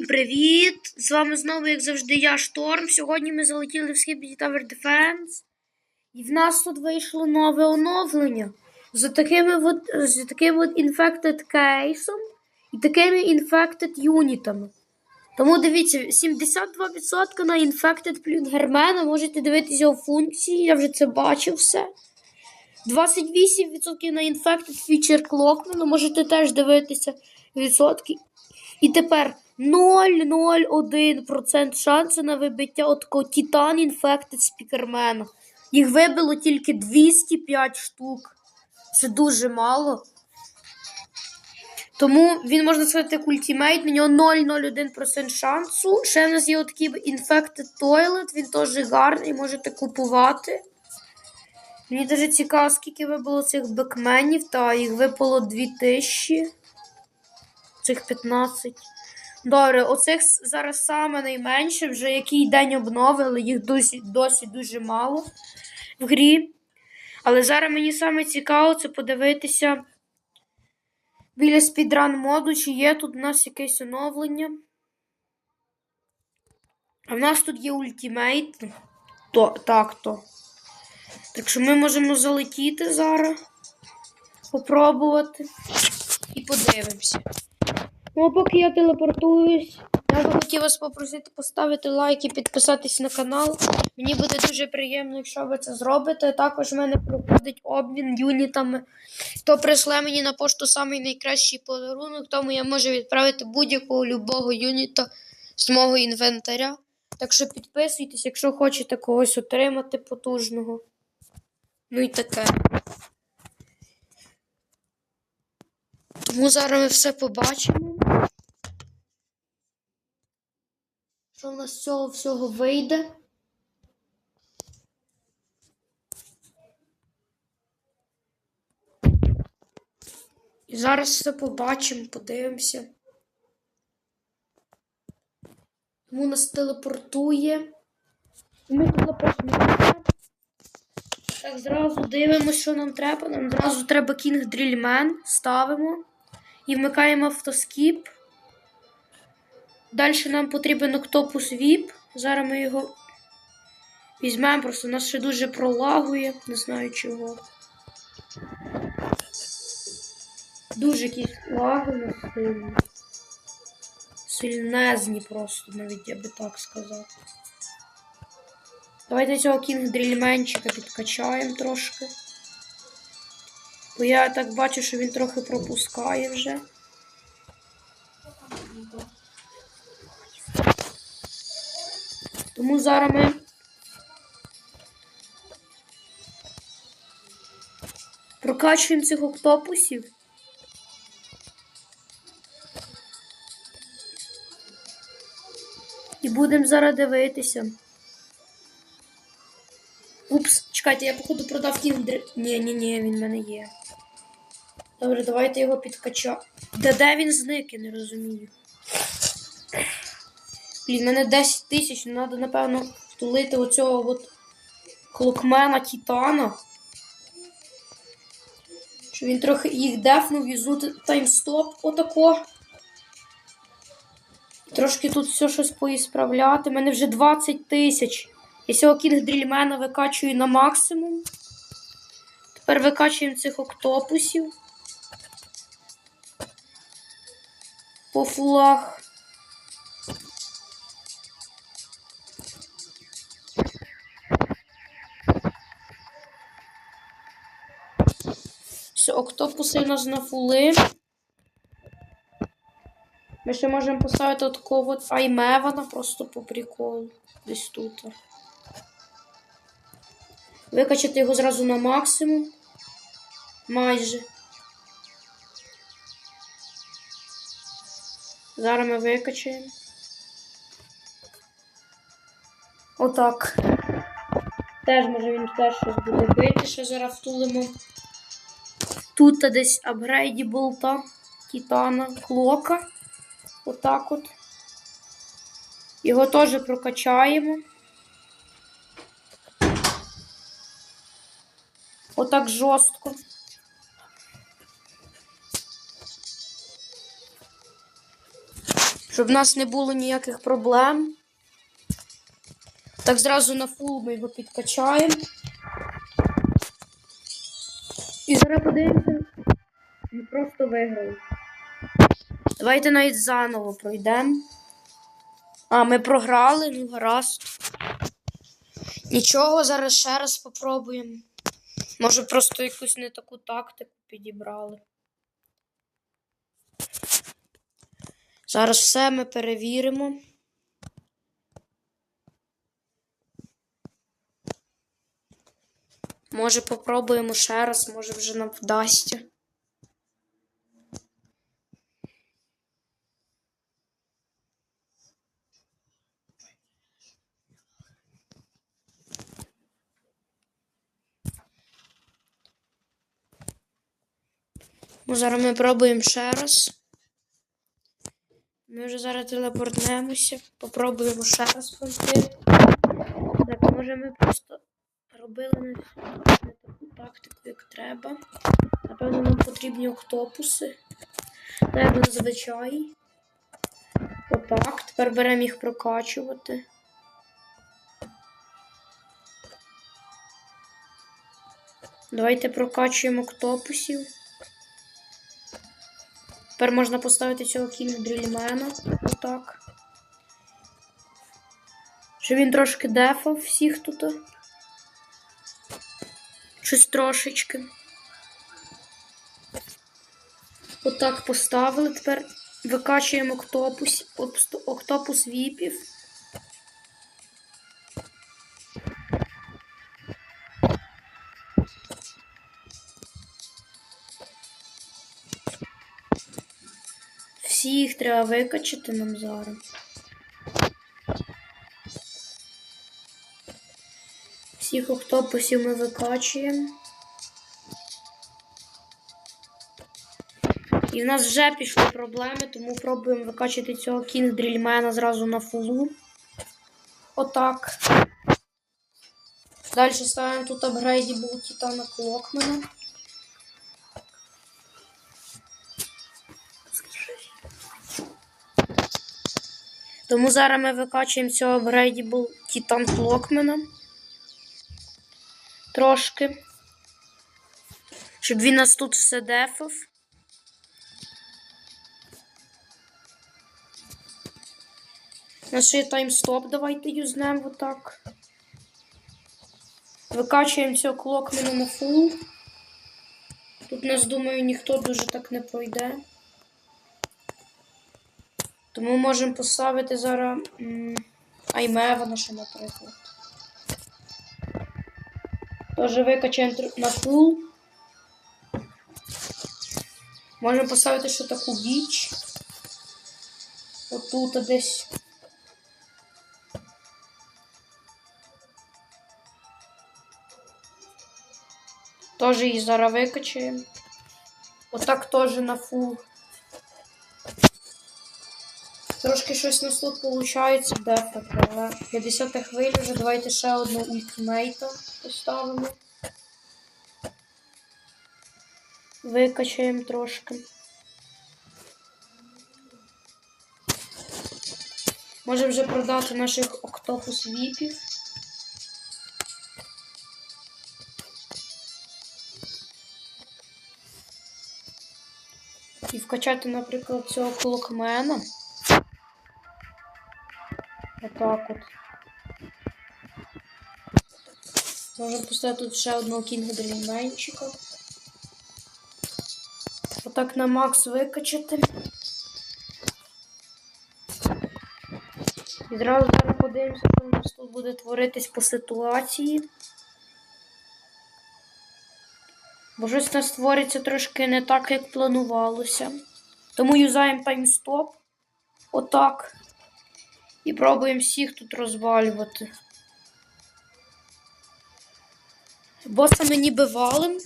Всім привіт! З вами знову, як завжди, я Шторм. Сьогодні ми залетіли в Skibidi Tower Defense. І в нас тут вийшло нове оновлення з такими от, з таким от Infected кейсом і такими Infected юнітами. Тому дивіться, 72% на Infected Плюнгермена. Можете дивитися у функції, я вже це бачив все. 28% на Infected Feature Clockman, можете теж дивитися відсотки. І тепер 0,01% шансу на вибиття от Titan Infected Speakerman. Їх вибило тільки 205 штук. Це дуже мало. Тому він можна сказати як ультимейт, на нього 0,01% шансу. Ще в нас є такий Infected Toilet, він теж гарний, можете купувати. Мені дуже цікаво, скільки вибило цих бекменів, та їх випало 2000. Цих 15. Добре, оцих зараз саме найменше, вже який день обновили, їх досі, досі дуже мало в грі. Але зараз мені саме цікаво це подивитися біля спідран моду, чи є тут у нас якесь оновлення. А в нас тут є ультимейт. То, так то. Так що ми можемо залетіти зараз. Попробувати. І подивимося. Ну, а поки я телепортуюсь, я би хотів вас попросити поставити лайк і підписатись на канал. Мені буде дуже приємно, якщо ви це зробите. Також в мене проходить обмін юнітами. Хто прийшле мені на пошту самий найкращий подарунок, тому я можу відправити будь-якого любого юніта з мого інвентаря. Так що підписуйтесь, якщо хочете когось отримати потужного. Ну і таке. Тому зараз ми все побачимо. Що в нас з цього всього вийде? І зараз все побачимо, подивимося. Тому нас телепортує. Ми телепортуємося. Так, зразу дивимося, що нам треба. Нам зразу треба King Drillman. Ставимо. І вмикаємо автоскіп. Далі нам потрібен Octopus VIP. Зараз ми його візьмемо, просто нас ще дуже пролагує, не знаю чого. Дуже якісь лаги на сильні. Сильнезні просто, навіть я би так сказав. Давайте цього кінг дрільменчика підкачаємо трошки. Бо я так бачу, що він трохи пропускає вже. Тому зараз ми. Прокачуємо цих октопусів. І будемо зараз дивитися. Упс, чекайте, я походу продав кіндр. Ні, ні, ні, він в мене є. Добре, давайте його підкачаємо. Де де він зник, я не розумію. Блін, мене 10 тисяч, ну треба, напевно, втулити оцього от клокмена Титана. Що він трохи їх дефнув, візути таймстоп отако. Трошки тут все щось поісправляти. У мене вже 20 тисяч. Я цього кінг дрільмена викачую на максимум. Тепер викачуємо цих октопусів. По фулах. Все, октопуси у нас на фули. Ми ще можемо поставити такого от аймевана просто по приколу. Десь тут. Викачати його зразу на максимум. Майже. Зараз ми викачаємо. Отак. Теж може він теж щось буде бити, ще зараз втулимо. Тут десь апгрейді болта, Титана, Клока. Отак от. Його теж прокачаємо. Отак жорстко. Щоб в нас не було ніяких проблем. Так зразу на фул ми його підкачаємо. Зараз подивимося. Ми просто виграли. Давайте навіть заново пройдемо. А, ми програли, ну гаразд. Нічого, зараз ще раз попробуємо. Може, просто якусь не таку тактику підібрали. Зараз все ми перевіримо. Може, попробуємо ще раз, може вже нам вдасться. Ну, зараз ми пробуємо ще раз. Ми вже зараз телепортнемося. Попробуємо ще раз пройти. Так, може ми просто робили не, таку тактику, як треба. Напевно, нам потрібні октопуси. Як зазвичай. Отак. Тепер беремо їх прокачувати. Давайте прокачуємо октопусів. Тепер можна поставити цього кінг дрільмена. Отак. Щоб він трошки дефав всіх тут. Щось трошечки. Отак поставили. Тепер викачуємо октопус, октопус віпів. Всіх треба викачати нам зараз. Всіх октопусів ми викачуємо. І в нас вже пішли проблеми, тому пробуємо викачати цього кінг дрільмена зразу на фулу. Отак. Далі ставимо тут апгрейдібл Титана Клокмена. Тому зараз ми викачуємо цього апгрейдібл Титан Клокмена. Трошки. Щоб він нас тут все дефав. У нас ще таймстоп, давайте юзнемо отак. Викачуємо цього клокмена на фул. Тут нас, думаю, ніхто дуже так не пройде. Тому можемо поставити зараз м, Аймевана ще, наприклад. Тож викачаємо на фул. Можемо поставити ще таку біч. Отут десь. Тоже її зараз викачаємо. Отак теж на фул. Трошки щось у нас тут виходить дефати, але 50 хвилі вже давайте ще одну ультимейта поставимо. Викачаємо трошки. Можемо вже продати наших октопус віпів. І вкачати, наприклад, цього клокмена. Отак от. Можемо поставити тут ще одного кінга дрільменчика. Отак на макс викачати. І зразу зараз подивимося, що у нас тут буде творитись по ситуації. Бо у нас твориться трошки не так, як планувалося. Тому юзаємо таймстоп. Отак. І пробуємо всіх тут розвалювати. Боса ми ніби валим.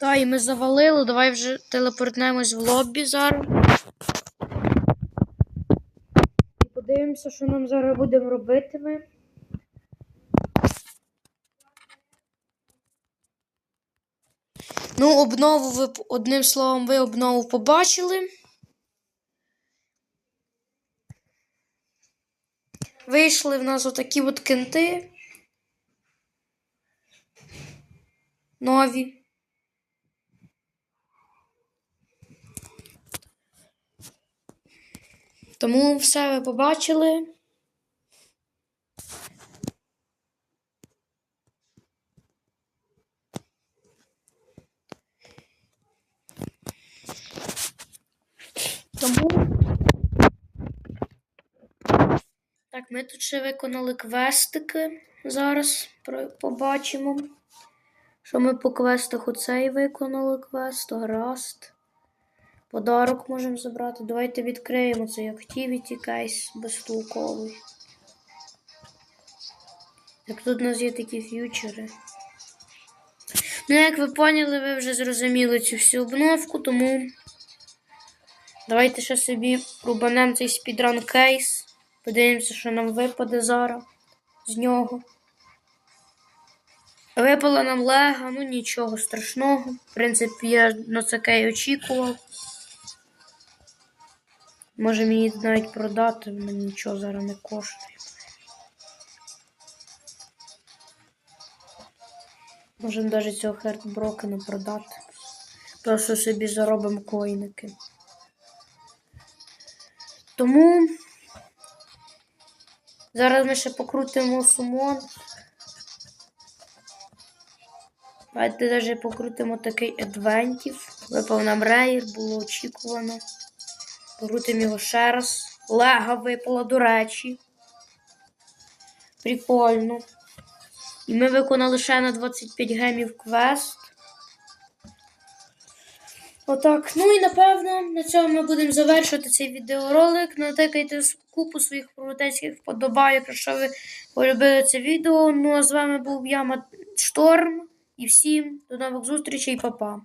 Так, і ми завалили. Давай вже телепортнемось в лоббі зараз. І подивимося, що нам зараз будемо робити ми. Ну, обнову ви одним словом, ви обнову побачили. Вийшли в нас отакі от кенти. Нові. Тому все ви побачили. Тому. Так, ми тут ще виконали квестики. Зараз побачимо. Що ми по квестах оцей виконали квест, гаразд. Подарок можемо забрати. Давайте відкриємо цей Activity кейс безтолковий. Так тут у нас є такі ф'ючери. Ну, як ви поняли, ви вже зрозуміли цю всю обновку, тому давайте ще собі рубанемо цей спідран кейс. Подивимося, що нам випаде зараз з нього. Випала нам лега, ну нічого страшного. В принципі, я на таке очікував. Можемо її навіть продати, мені нічого зараз не коштує. Можемо навіть цього хертброкена продати. Просто собі заробимо коїники. Тому зараз ми ще покрутимо сумон. Давайте навіть покрутимо такий адвентів. Випав нам рейр, було очікувано. Покрутимо його ще раз. Лега випала, до речі. Прикольно. І ми виконали ще на 25 гемів квест. Отак. Ну і напевно на цьому ми будемо завершувати цей відеоролик. Натикайте купу своїх пролетецьких вподобайок, якщо ви полюбили це відео. Ну а з вами був я Шторм. І всім до нових зустрічей, па-па.